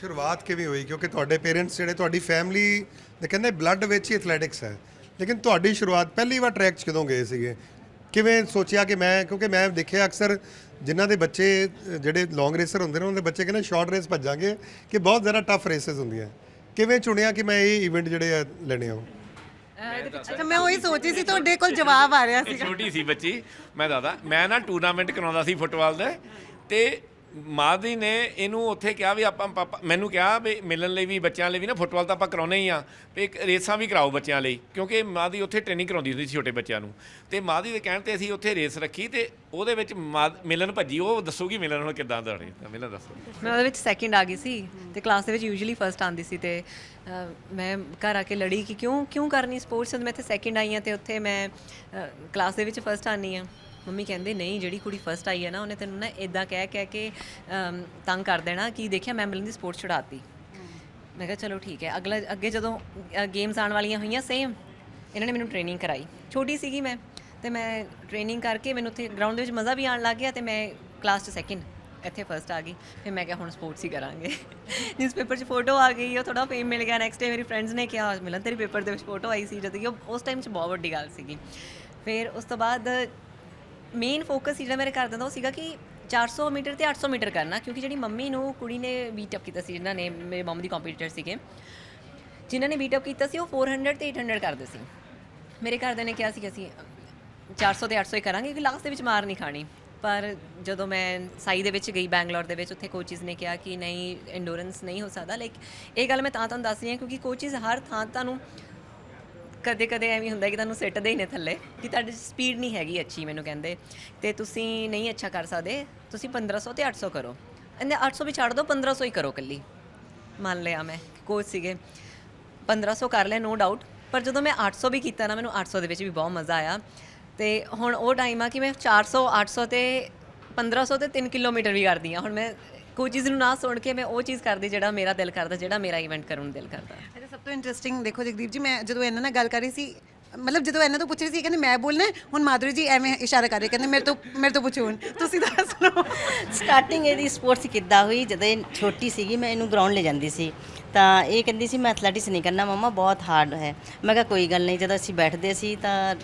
ਸ਼ੁਰੂਆਤ ਕਿਵੇਂ ਹੋਈ? ਕਿਉਂਕਿ ਤੁਹਾਡੇ ਪੇਰੈਂਟਸ ਜਿਹੜੇ ਤੁਹਾਡੀ ਫੈਮਿਲੀ ਦੇ ਕਹਿੰਦੇ ਬਲੱਡ ਵਿੱਚ ਹੀ ਐਥਲੈਟਿਕਸ ਹੈ। ਲੇਕਿਨ ਤੁਹਾਡੀ ਸ਼ੁਰੂਆਤ ਪਹਿਲੀ ਵਾਰ ਟਰੈਕ 'ਚ ਕਦੋਂ ਗਏ ਸੀਗੇ? ਕਿਵੇਂ ਸੋਚਿਆ ਕਿ ਮੈਂ ਕਿਉਂਕਿ ਮੈਂ ਦੇਖਿਆ ਅਕਸਰ ਜਿਨ੍ਹਾਂ ਦੇ ਬੱਚੇ ਜਿਹੜੇ ਲੌਂਗ ਰੇਸਰ ਹੁੰਦੇ ਨੇ ਉਹਨਾਂ ਦੇ ਬੱਚੇ ਕਹਿੰਦੇ ਸ਼ਾਰਟ ਰੇਸ ਭੱਜਾਂਗੇ ਕਿ ਬਹੁਤ ਜ਼ਿਆਦਾ ਟਫ ਰੇਸਸ ਹੁੰਦੀਆਂ। ਕਿਵੇਂ ਚੁਣਿਆ ਕਿ ਮੈਂ ਇਹ ਇਵੈਂਟ ਜਿਹੜੇ ਆ ਲੈਣੇ ਆ ਅੱਛਾ ਮੈਂ ਉਹੀ ਸੋਚੀ ਸੀ ਤੁਹਾਡੇ ਕੋਲ ਜਵਾਬ ਆ ਰਿਹਾ ਸੀ ਛੋਟੀ ਸੀ ਬੱਚੀ ਮੈਂ ਦਾਦਾ ਮੈਂ ਨਾ ਟੂਰਨਾਮੈਂਟ ਕਰਾਉਂਦਾ ਸੀ ਫੁੱਟਬਾਲ ਦੇ ਤੇ ਮਾਦੀ ਨੇ ਇਹਨੂੰ ਉੱਥੇ ਕਿਹਾ ਵੀ ਆਪਾਂ ਪਾਪਾ ਮੈਨੂੰ ਕਿਹਾ ਵੀ ਮਿਲਣ ਲਈ ਵੀ ਬੱਚਿਆਂ ਲਈ ਵੀ ਨਾ ਫੁੱਟਬਾਲ ਤਾਂ ਆਪਾਂ ਕਰਾਉਣੇ ਹੀ ਆ ਵੀ ਇੱਕ ਰੇਸਾਂ ਵੀ ਕਰਾਓ ਬੱਚਿਆਂ ਲਈ ਕਿਉਂਕਿ ਮਾਦੀ ਉੱਥੇ ਟ੍ਰੇਨਿੰਗ ਕਰਾਉਂਦੀ ਹੁੰਦੀ ਸੀ ਛੋਟੇ ਬੱਚਿਆਂ ਨੂੰ। ਤੇ ਮਾਦੀ ਦੇ ਕਹਿਣ ਤੇ ਅਸੀਂ ਉੱਥੇ ਰੇਸ ਰੱਖੀ ਤੇ ਉਹਦੇ ਵਿੱਚ ਮਾਦ- ਮਿਲਨ ਭੱਜੀ ਉਹ ਦੱਸੂਗੀ ਮਿਲਨ ਹੁਣ ਕਿੱਦਾਂ ਦੌੜੇ ਤਾਂ ਮਿਲਨ ਦੱਸੋ। ਮੈਂ ਉਹਦੇ ਵਿੱਚ ਸੈਕਿੰਡ ਆ ਗਈ ਸੀ ਤੇ ਕਲਾਸ ਦੇ ਵਿੱਚ ਯੂਜੂਅਲੀ ਫਰਸਟ ਆਉਂਦੀ ਸੀ ਤੇ ਅ, ਮੈਂ ਘਰ ਆ ਕੇ ਲੜੀ ਕਿ ਕਿਉਂ ਕਿਉਂ ਕਰਨੀ ਸਪੋਰਟਸ ਮੈਂ ਇੱਥੇ ਸੈਕਿੰਡ ਆਈ ਹਾਂ ਤੇ ਉੱਥੇ ਮੈਂ ਕਲਾਸ ਦੇ ਵਿੱਚ ਫਰਸਟ ਆਨੀ ਆ ਮੰਮੀ ਕਹਿੰਦੇ ਨਹੀਂ ਜਿਹੜੀ ਕੁੜੀ ਫਰਸਟ ਆਈ ਹੈ ਨਾ ਉਹਨੇ ਤੈਨੂੰ ਨਾ ਇਦਾਂ ਕਹਿ ਕਹਿ ਕੇ ਅਮ, ਤੰਗ ਕਰ ਦੇਣਾ ਕਿ ਦੇਖਿਆ ਮੈਂ ਮਿਲਨ ਦੀ ਸਪੋਰਟ ਛੁਡਾਤੀ। ਮੈਂ ਕਿਹਾ ਚਲੋ ਠੀਕ ਹੈ ਅਗਲਾ ਅੱਗੇ ਜਦੋਂ ਗੇਮਸ ਆਉਣ ਵਾਲੀਆਂ ਹੋਈਆਂ ਸੇਮ ਇਹਨਾਂ ਨੇ ਮੈਨੂੰ ਟ੍ਰੇਨਿੰਗ ਕਰਾਈ। ਛੋਟੀ ਸੀਗੀ ਮੈਂ ਤੇ ਮੈਂ ਟ੍ਰੇਨਿੰਗ ਕਰਕੇ ਮੈਨੂੰ ਉੱਥੇ ਗਰਾਊਂਡ ਦੇ ਵਿੱਚ ਮਜ਼ਾ ਵੀ ਆਉਣ ਲੱਗ ਗਿਆ ਤੇ ਮੈਂ ਕਲਾਸ 'ਚ ਸੈਕਿੰਡ ਇੱਥੇ ਫਰਸਟ ਆ ਗਈ। ਫਿਰ ਮੈਂ ਕਿਹਾ ਹੁਣ ਸਪੋਰਟਸ ਹੀ ਕਰਾਂਗੇ। ਨਿਊਜ਼ਪੇਪਰ 'ਚ ਫੋਟੋ ਆ ਗਈ ਉਹ ਥੋੜਾ ਫੇਮ ਮਿਲ ਗਿਆ। ਨੈਕਸਟ ਡੇ ਮੇਰੀ ਫਰੈਂਡਸ ਨੇ ਕਿਹਾ ਮਿਲਨ ਤੇਰੀ ਪੇਪਰ ਦੇ ਵਿੱਚ ਫੋਟੋ ਆਈ ਸੀ ਜਦੋਂ ਕਿ ਉਹ ਉਸ ਟਾਈਮ 'ਚ ਬਹੁਤ ਵੱਡੀ ਗੱਲ ਸੀਗੀ। ਫਿਰ ਉਸ ਤੋਂ ਬਾਅਦ ਮੇਨ ਫੋਕਸ ਜਿਹੜਾ ਮੇਰੇ ਘਰ ਦਾ ਉਹ ਸੀਗਾ ਕਿ 400 ਮੀਟਰ ਤੇ 800 ਮੀਟਰ ਕਰਨਾ, ਕਿਉਂਕਿ ਜਿਹੜੀ ਮੰਮੀ ਨੂੰ ਕੁੜੀ ਨੇ ਬੀਟ ਅਪ ਕੀਤਾ ਸੀ, ਜਿਨ੍ਹਾਂ ਨੇ ਮੇਰੇ ਮੰਮ ਦੀ ਕੰਪੀਟੀਟਰ ਸੀਗੇ, ਜਿਨ੍ਹਾਂ ਨੇ ਬੀਟ ਅਪ ਕੀਤਾ ਸੀ, ਉਹ 400 ਤੇ 800 ਕਰਦੇ ਸੀ। ਮੇਰੇ ਘਰਦਿਆਂ ਨੇ ਕਿਹਾ ਸੀ ਕਿ ਅਸੀਂ 400 ਤੇ 800 ਹੀ ਕਰਾਂਗੇ, ਕਿਉਂਕਿ ਲਾਸਟ ਦੇ ਵਿੱਚ ਮਾਰ ਨਹੀਂ ਖਾਣੀ। ਪਰ ਜਦੋਂ ਮੈਂ ਸਾਈ ਦੇ ਵਿੱਚ ਗਈ, ਬੈਂਗਲੌਰ ਦੇ ਵਿੱਚ, ਉੱਥੇ ਕੋਚਿਸ ਨੇ ਕਿਹਾ ਕਿ ਨਹੀਂ ਐਂਡੋਰੈਂਸ ਨਹੀਂ ਹੋ ਸਕਦਾ। ਲਾਈਕ ਇਹ ਗੱਲ ਮੈਂ ਤਾਂ ਤੁਹਾਨੂੰ ਦੱਸ ਰਹੀ ਹਾਂ, ਕਿਉਂਕਿ ਕੋਚਿਸ ਹਰ ਥਾਂ ਤੁਹਾਨੂੰ ਕਦੇ ਕਦੇ ਐਵੇਂ ਹੁੰਦਾ ਕਿ ਤੁਹਾਨੂੰ ਸਿੱਟਦੇ ਹੀ ਨੇ ਥੱਲੇ, ਕਿ ਤੁਹਾਡੀ ਸਪੀਡ ਨਹੀਂ ਹੈਗੀ ਅੱਛੀ ਮੈਨੂੰ ਕਹਿੰਦੇ। ਤੇ ਤੁਸੀਂ ਨਹੀਂ ਅੱਛਾ ਕਰ ਸਕਦੇ, ਤੁਸੀਂ 1500 ਤੇ 800 ਕਰੋ। ਇਹਨੇ 800 ਵੀ ਛੱਡ ਦਿਓ 1500 ਹੀ ਕਰੋ ਕੱਲੀ ਮੰਨ ਲਿਆ ਮੈਂ ਕੋਚ ਸੀਗੇ। 1500 ਕਰ ਲਿਆ ਨੋ ਡਾਊਟ ਪਰ ਜਦੋਂ ਮੈਂ 800 ਵੀ ਕੀਤਾ ਨਾ, ਮੈਨੂੰ 800 ਦੇ ਵਿੱਚ ਵੀ ਬਹੁਤ ਮਜ਼ਾ ਆਇਆ। ਤੇ ਹੁਣ ਉਹ ਟਾਈਮ ਆ ਕਿ ਮੈਂ 400 800 ਤੇ 1500 ਤੇ 3 ਕਿਲੋਮੀਟਰ ਵੀ ਕਰਦੀ ਆ ਹੁਣ ਮੈਂ ਕੋਈ ਚੀਜ਼ ਨੂੰ ਨਾ ਸੁਣ ਕੇ ਮੈਂ ਉਹ ਚੀਜ਼ ਕਰਦੀ ਜਿਹੜਾ ਮੇਰਾ ਦਿਲ ਕਰਦਾ ਜਿਹੜਾ ਮੇਰਾ ਇਵੈਂਟ ਕਰਨ ਨੂੰ ਦਿਲ ਕਰਦਾ। ਅੱਛਾ ਸਭ ਤੋਂ ਇੰਟਰਸਟਿੰਗ ਦੇਖੋ ਜਗਦੀਪ ਜੀ ਮੈਂ ਜਦੋਂ ਇਹਨਾਂ ਨਾਲ ਗੱਲ ਕਰ ਰਹੀ ਸੀ ਮਤਲਬ ਜਦੋਂ ਇਹਨਾਂ ਤੋਂ ਪੁੱਛ ਰਹੀ ਸੀ ਕਹਿੰਦੇ ਮੈਂ ਬੋਲਣਾ ਹੁਣ ਮਾਧੁਰੀ ਜੀ ਐਵੇਂ ਇਸ਼ਾਰਾ ਕਰ ਰਹੇ ਕਹਿੰਦੇ ਮੇਰੇ ਤੋਂ ਮੇਰੇ ਤੋਂ ਪੁੱਛੋ ਹੁਣ ਤੁਸੀਂ ਦੱਸ। ਲਓ ਸਟਾਰਟਿੰਗ ਇਹਦੀ ਸਪੋਰਟਸ ਕਿੱਦਾਂ ਹੋਈ? ਜਦੋਂ ਇਹ ਛੋਟੀ ਸੀਗੀ ਮੈਂ ਇਹਨੂੰ ਗਰਾਊਂਡ ਲੈ ਜਾਂਦੀ ਸੀ। ਤਾਂ ਇਹ ਕਹਿੰਦੀ ਸੀ, ਮੈਂ ਐਥਲੈਟਿਕਸ ਨਹੀਂ ਕਰਨਾ ਮਮਾ, ਬਹੁਤ ਹਾਰਡ ਹੈ। ਮੈਂ ਕਿਹਾ, ਕੋਈ ਗੱਲ ਨਹੀਂ, ਜਦੋਂ ਅਸੀਂ ਬੈਠਦੇ ਸੀ ਤਾਂ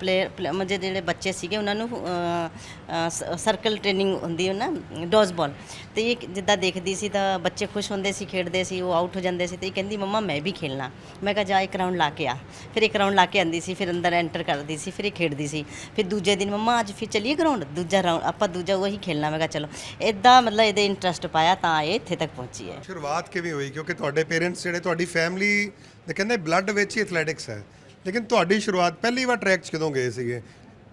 ਪਲੇ ਮਜੇ ਜਿਹੜੇ ਬੱਚੇ ਸੀਗੇ, ਉਹਨਾਂ ਨੂੰ ਸਰਕਲ ਟ੍ਰੇਨਿੰਗ ਹੁੰਦੀ ਹੈ ਨਾ ਡੋਜ਼ ਬਾਲ ਤੇ ਇਹ ਜਿੱਦਾਂ ਦੇਖਦੀ ਸੀ ਤਾਂ ਬੱਚੇ ਖੁਸ਼ ਹੁੰਦੇ ਸੀ, ਖੇਡਦੇ ਸੀ, ਉਹ ਆਊਟ ਹੋ ਜਾਂਦੇ ਸੀ। ਤੇ ਇਹ ਕਹਿੰਦੀ, ਮਮਾ, ਮੈਂ ਵੀ ਖੇਲਣਾ। ਮੈਂ ਕਿਹਾ, ਜਾ, ਇੱਕ ਰਾਊਂਡ ਲਾ ਕੇ ਆ। ਫਿਰ ਇੱਕ ਰਾਊਂਡ ਲਾ ਕੇ ਆਂਦੀ ਸੀ, ਫਿਰ ਅੰਦਰ ਐਂਟਰ ਕਰਦੀ ਸੀ, ਫਿਰ ਇਹ ਖੇਡਦੀ ਸੀ। ਫਿਰ ਦੂਜੇ ਦਿਨ, ਮਮਾ, ਅੱਜ ਫਿਰ ਚਲੀਏ ਗਰਾਊਂਡ ਦੂਜਾ ਰਾਊਂਡ ਆਪਾਂ ਦੂਜਾ ਉਹੀ ਖੇਲਣਾ। ਮੈਂ ਕਿਹਾ, ਚਲੋ। ਇਦਾਂ ਮਤਲਬ ਇਹਦੇ ਇੰਟਰਸਟ ਪਾਇਆ ਤਾਂ ਇਹ ਇੱਥੇ ਤੱਕ ਪਹੁੰਚੀ ਹੈ। ਸ਼ੁਰੂਆਤ ਕਿਵੇਂ ਹੋਈ? ਕਿਉਂਕਿ ਤੁਹਾਡੇ ਪੇਰੈਂਟਸ ਜਿਹੜੇ ਤੁਹਾਡੀ ਫੈਮਿਲੀ ਦੇ ਕਹਿੰਦੇ ਬਲੱਡ ਵਿੱਚ ਹੀ ਐਥਲੈਟਿਕਸ ਹੈ। ਲੇਕਿਨ ਤੁਹਾਡੀ ਸ਼ੁਰੂਆਤ ਪਹਿਲੀ ਵਾਰ ਟਰੈਕ 'ਚ ਕਦੋਂ ਗਏ ਸੀਗੇ?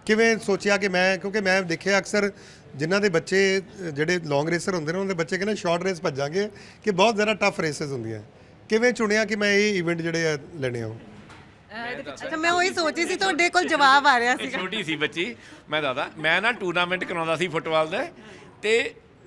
ਕਿਵੇਂ ਸੋਚਿਆ ਕਿ ਮੈਂ ਕਿਉਂਕਿ ਮੈਂ ਦੇਖਿਆ ਅਕਸਰ ਜਿਨ੍ਹਾਂ ਦੇ ਬੱਚੇ ਜਿਹੜੇ ਲੌਂਗ ਰੇਸਰ ਹੁੰਦੇ ਨੇ ਉਹਨਾਂ ਦੇ ਬੱਚੇ ਕਹਿੰਦੇ ਸ਼ਾਰਟ ਰੇਸ ਭੱਜਾਂਗੇ ਕਿ ਬਹੁਤ ਜ਼ਿਆਦਾ ਟਫ ਰੇਸਸ ਹੁੰਦੀਆਂ। ਕਿਵੇਂ ਚੁਣਿਆ ਕਿ ਮੈਂ ਇਹ ਇਵੈਂਟ ਜਿਹੜੇ ਆ ਲੈਣੇ ਆ ਅੱਛਾ ਮੈਂ ਉਹੀ ਸੋਚੀ ਸੀ ਤੁਹਾਡੇ ਕੋਲ ਜਵਾਬ ਆ ਰਿਹਾ ਸੀ ਛੋਟੀ ਸੀ ਬੱਚੀ ਮੈਂ ਦਾਦਾ। ਮੈਂ ਨਾ ਟੂਰਨਾਮੈਂਟ ਕਰਾਉਂਦਾ ਸੀ ਫੁੱਟਬਾਲ ਦੇ ਤੇ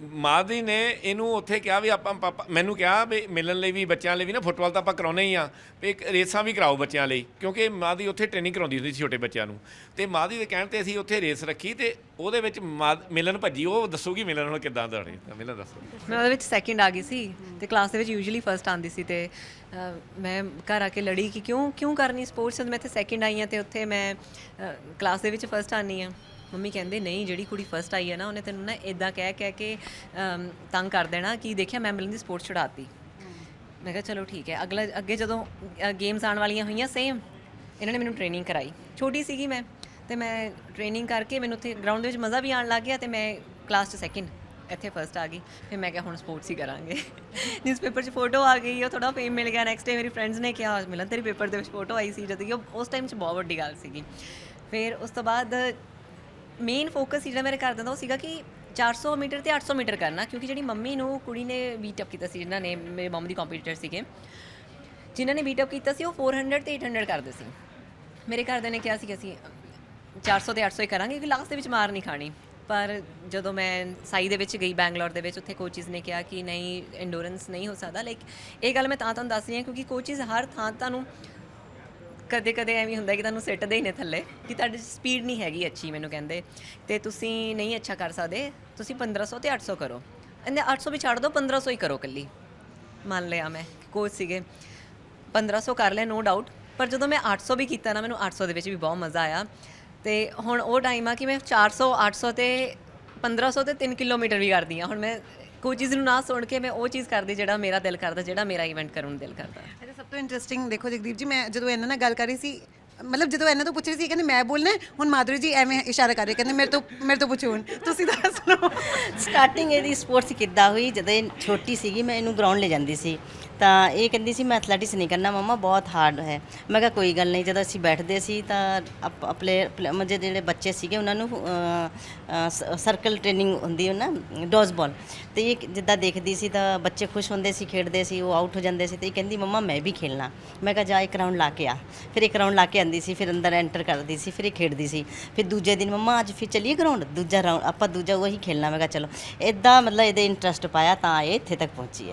ਮਾਦੀ ਨੇ ਇਹਨੂੰ ਉੱਥੇ ਕਿਹਾ ਵੀ ਆਪਾਂ ਪਾਪਾ ਮੈਨੂੰ ਕਿਹਾ ਵੀ ਮਿਲਣ ਲਈ ਵੀ ਬੱਚਿਆਂ ਲਈ ਵੀ ਨਾ ਫੁੱਟਬਾਲ ਤਾਂ ਆਪਾਂ ਕਰਾਉਣੇ ਹੀ ਆ। ਵੀ ਇੱਕ ਰੇਸਾਂ ਵੀ ਕਰਾਓ ਬੱਚਿਆਂ ਲਈ ਕਿਉਂਕਿ ਮਾਦੀ ਉੱਥੇ ਟ੍ਰੇਨਿੰਗ ਕਰਾਉਂਦੀ ਹੁੰਦੀ ਸੀ ਛੋਟੇ ਬੱਚਿਆਂ ਨੂੰ। ਤੇ ਮਾਦੀ ਦੇ ਕਹਿਣ ਤੇ ਅਸੀਂ ਉੱਥੇ ਰੇਸ ਰੱਖੀ ਤੇ ਉਹਦੇ ਵਿੱਚ ਮਾਦ- ਮਿਲਨ ਭੱਜੀ। ਉਹ ਦੱਸੂਗੀ ਮਿਲਨ ਹੁਣ ਕਿੱਦਾਂ ਦੌੜੇ ਤਾਂ ਮਿਲਨ ਦੱਸੋ। ਮੈਂ ਉਹਦੇ ਵਿੱਚ ਸੈਕਿੰਡ ਆ ਗਈ ਸੀ ਤੇ ਕਲਾਸ ਦੇ ਵਿੱਚ ਯੂਜੂਅਲੀ ਫਰਸਟ ਆਉਂਦੀ ਸੀ ਤੇ ਅ, ਮੈਂ ਘਰ ਆ ਕੇ ਲੜੀ ਕਿ ਕਿਉਂ ਕਿਉਂ ਕਰਨੀ ਸਪੋਰਟਸ ਮੈਂ ਇੱਥੇ ਸੈਕਿੰਡ ਆਈ ਹਾਂ ਤੇ ਉੱਥੇ ਮੈਂ ਕਲਾਸ ਦੇ ਵਿੱਚ ਫਰਸਟ ਆਨੀ ਆ ਮੰਮੀ ਕਹਿੰਦੇ ਨਹੀਂ ਜਿਹੜੀ ਕੁੜੀ ਫਰਸਟ ਆਈ ਹੈ ਨਾ ਉਹਨੇ ਤੈਨੂੰ ਨਾ ਇਦਾਂ ਕਹਿ ਕਹਿ ਕੇ ਅਮ, ਤੰਗ ਕਰ ਦੇਣਾ ਕਿ ਦੇਖਿਆ ਮੈਂ ਮਿਲਨ ਦੀ ਸਪੋਰਟ ਛੁਡਾਤੀ ਮੈਂ ਕਿਹਾ ਚਲੋ ਠੀਕ ਹੈ ਅਗਲਾ ਅੱਗੇ ਜਦੋਂ ਗੇਮਸ ਆਉਣ ਵਾਲੀਆਂ ਹੋਈਆਂ ਸੇਮ ਇਹਨਾਂ ਨੇ ਮੈਨੂੰ ਟ੍ਰੇਨਿੰਗ ਕਰਾਈ। ਛੋਟੀ ਸੀਗੀ ਮੈਂ ਤੇ ਮੈਂ ਟ੍ਰੇਨਿੰਗ ਕਰਕੇ ਮੈਨੂੰ ਉੱਥੇ ਗਰਾਊਂਡ ਦੇ ਵਿੱਚ ਮਜ਼ਾ ਵੀ ਆਉਣ ਲੱਗ ਗਿਆ ਤੇ ਮੈਂ ਕਲਾਸ 'ਚ ਸੈਕਿੰਡ ਇੱਥੇ ਫਰਸਟ ਆ ਗਈ। ਫਿਰ ਮੈਂ ਕਿਹਾ ਹੁਣ ਸਪੋਰਟਸ ਹੀ ਕਰਾਂਗੇ। ਨਿਊਜ਼ਪੇਪਰ 'ਚ ਫੋਟੋ ਆ ਗਈ ਉਹ ਥੋੜਾ ਫੇਮ ਮਿਲ ਗਿਆ। ਨੈਕਸਟ ਡੇ ਮੇਰੀ ਫਰੈਂਡਸ ਨੇ ਕਿਹਾ ਮਿਲਨ ਤੇਰੀ ਪੇਪਰ ਦੇ ਵਿੱਚ ਫੋਟੋ ਆਈ ਸੀ ਜਦੋਂ ਕਿ ਉਹ ਉਸ ਟਾਈਮ 'ਚ ਬਹੁਤ ਵੱਡੀ ਗੱਲ ਸੀਗੀ। ਫਿਰ ਉਸ ਤੋਂ ਬਾਅਦ ਮੇਨ ਫੋਕਸ ਜਿਹੜਾ ਮੇਰੇ ਘਰ ਦਾ ਉਹ ਸੀਗਾ ਕਿ 400 ਮੀਟਰ ਤੇ 800 ਮੀਟਰ ਕਰਨਾ, ਕਿਉਂਕਿ ਜਿਹੜੀ ਮੰਮੀ ਨੂੰ ਕੁੜੀ ਨੇ ਬੀਟ ਅਪ ਕੀਤਾ ਸੀ, ਜਿਨ੍ਹਾਂ ਨੇ ਮੇਰੇ ਮੰਮ ਦੀ ਕੰਪੀਟੀਟਰ ਸੀਗੇ, ਜਿਨ੍ਹਾਂ ਨੇ ਬੀਟ ਅਪ ਕੀਤਾ ਸੀ, ਉਹ 400 ਤੇ 800 ਕਰਦੇ ਸੀ। ਮੇਰੇ ਘਰਦਿਆਂ ਨੇ ਕਿਹਾ ਸੀ ਕਿ ਅਸੀਂ 400 ਤੇ 800 ਹੀ ਕਰਾਂਗੇ, ਕਿਉਂਕਿ ਲਾਸਟ ਦੇ ਵਿੱਚ ਮਾਰ ਨਹੀਂ ਖਾਣੀ। ਪਰ ਜਦੋਂ ਮੈਂ ਸਾਈ ਦੇ ਵਿੱਚ ਗਈ, ਬੈਂਗਲੌਰ ਦੇ ਵਿੱਚ, ਉੱਥੇ ਕੋਚਿਸ ਨੇ ਕਿਹਾ ਕਿ ਨਹੀਂ ਐਂਡੋਰੈਂਸ ਨਹੀਂ ਹੋ ਸਕਦਾ। ਲਾਈਕ ਇਹ ਗੱਲ ਮੈਂ ਤਾਂ ਤੁਹਾਨੂੰ ਦੱਸ ਰਹੀ ਹਾਂ, ਕਿਉਂਕਿ ਕੋਚਿਸ ਹਰ ਥਾਂ ਤੁਹਾਨੂੰ ਕਦੇ ਕਦੇ ਐਵੇਂ ਹੁੰਦਾ ਕਿ ਤੁਹਾਨੂੰ ਸਿੱਟਦੇ ਹੀ ਨੇ ਥੱਲੇ, ਕਿ ਤੁਹਾਡੀ ਸਪੀਡ ਨਹੀਂ ਹੈਗੀ ਅੱਛੀ ਮੈਨੂੰ ਕਹਿੰਦੇ। ਤੇ ਤੁਸੀਂ ਨਹੀਂ ਅੱਛਾ ਕਰ ਸਕਦੇ, ਤੁਸੀਂ 1500 ਤੇ 800 ਕਰੋ। ਇਹਨੇ 800 ਵੀ ਛੱਡ ਦਿਓ 1500 ਹੀ ਕਰੋ ਕੱਲੀ ਮੰਨ ਲਿਆ ਮੈਂ ਕੋਚ ਸੀਗੇ। 1500 ਕਰ ਲਿਆ ਨੋ ਡਾਊਟ ਪਰ ਜਦੋਂ ਮੈਂ 800 ਵੀ ਕੀਤਾ ਨਾ, ਮੈਨੂੰ 800 ਦੇ ਵਿੱਚ ਵੀ ਬਹੁਤ ਮਜ਼ਾ ਆਇਆ। ਤੇ ਹੁਣ ਉਹ ਟਾਈਮ ਆ ਕਿ ਮੈਂ 400 800 ਤੇ 1500 ਤੇ 3 ਕਿਲੋਮੀਟਰ ਵੀ ਕਰਦੀ ਆ। ਹੁਣ ਮੈਂ ਕੋਈ ਚੀਜ਼ ਨੂੰ ਨਾ ਸੁਣ ਕੇ ਮੈਂ ਉਹ ਚੀਜ਼ ਕਰਦੀ ਜਿਹੜਾ ਮੇਰਾ ਦਿਲ ਕਰਦਾ, ਜਿਹੜਾ ਮੇਰਾ ਇਵੈਂਟ ਕਰਨ ਨੂੰ ਦਿਲ ਕਰਦਾ। ਤੋਂ ਇੰਟਰਸਟਿੰਗ ਦੇਖੋ ਜਗਦੀਪ ਜੀ ਮੈਂ ਜਦੋਂ ਇਹਨਾਂ ਨਾਲ ਗੱਲ ਕਰ ਰਹੀ ਸੀ ਮਤਲਬ ਜਦੋਂ ਇਹਨਾਂ ਤੋਂ ਪੁੱਛ ਰਹੀ ਸੀ ਕਹਿੰਦੇ ਮੈਂ ਬੋਲਣਾ ਹੈ, ਹੁਣ ਮਾਧੁਰੀ ਜੀ ਐਵੇਂ ਇਸ਼ਾਰਾ ਕਰ ਰਹੇ ਕਹਿੰਦੇ ਮੇਰੇ ਤੋਂ ਮੇਰੇ ਤੋਂ ਪੁੱਛੋ ਹੁਣ। ਤੁਸੀਂ ਦੱਸ। ਲਓ ਸਟਾਰਟਿੰਗ ਇਹਦੀ ਸਪੋਰਟਸ ਕਿੱਦਾਂ ਹੋਈ? ਜਦੋਂ ਇਹ ਛੋਟੀ ਸੀਗੀ ਮੈਂ ਇਹਨੂੰ ਗਰਾਊਂਡ ਲੈ ਜਾਂਦੀ ਸੀ। ਤਾਂ ਇਹ ਕਹਿੰਦੀ ਸੀ, ਮੈਂ ਐਥਲੈਟਿਕਸ ਨਹੀਂ ਕਰਨਾ ਮਮਾ, ਬਹੁਤ ਹਾਰਡ ਹੈ। ਮੈਂ ਕਿਹਾ, ਕੋਈ ਗੱਲ ਨਹੀਂ, ਜਦੋਂ ਅਸੀਂ ਬੈਠਦੇ ਸੀ ਤਾਂ ਅਪ- ਆਪਣੇ ਮਜੇ ਜਿਹੜੇ ਬੱਚੇ ਸੀਗੇ, ਉਹਨਾਂ ਨੂੰ ਸਰਕਲ ਟ੍ਰੇਨਿੰਗ ਹੁੰਦੀ ਉਹ ਨਾ ਡੋਜ਼ ਬਾਲ ਤੇ ਇਹ ਜਿੱਦਾਂ ਦੇਖਦੀ ਸੀ ਤਾਂ ਬੱਚੇ ਖੁਸ਼ ਹੁੰਦੇ ਸੀ, ਖੇਡਦੇ ਸੀ, ਉਹ ਆਊਟ ਹੋ ਜਾਂਦੇ ਸੀ। ਤੇ ਇਹ ਕਹਿੰਦੀ, ਮਮਾ, ਮੈਂ ਵੀ ਖੇਲਣਾ। ਮੈਂ ਕਿਹਾ, ਜਾ, ਇੱਕ ਰਾਊਂਡ ਲਾ ਕੇ ਆ। ਫਿਰ ਇੱਕ ਰਾਊਂਡ ਲਾ ਕੇ ਆਂਦੀ ਸੀ, ਫਿਰ ਅੰਦਰ ਐਂਟਰ ਕਰਦੀ ਸੀ, ਫਿਰ ਇਹ ਖੇਡਦੀ ਸੀ। ਫਿਰ ਦੂਜੇ ਦਿਨ, ਮਮਾ, ਅੱਜ ਫਿਰ ਚਲੀਏ ਗਰਾਊਂਡ ਦੂਜਾ ਰਾਊਂਡ ਆਪਾਂ ਦੂਜਾ ਉਹੀ ਖੇਲਣਾ। ਮੈਂ ਕਿਹਾ, ਚਲੋ। ਇਦਾਂ ਮਤਲਬ ਇਹਦੇ ਇੰਟਰਸਟ ਪਾਇਆ ਤਾਂ ਇਹ ਇੱਥੇ ਤੱਕ ਪਹੁੰਚੀ ਹੈ।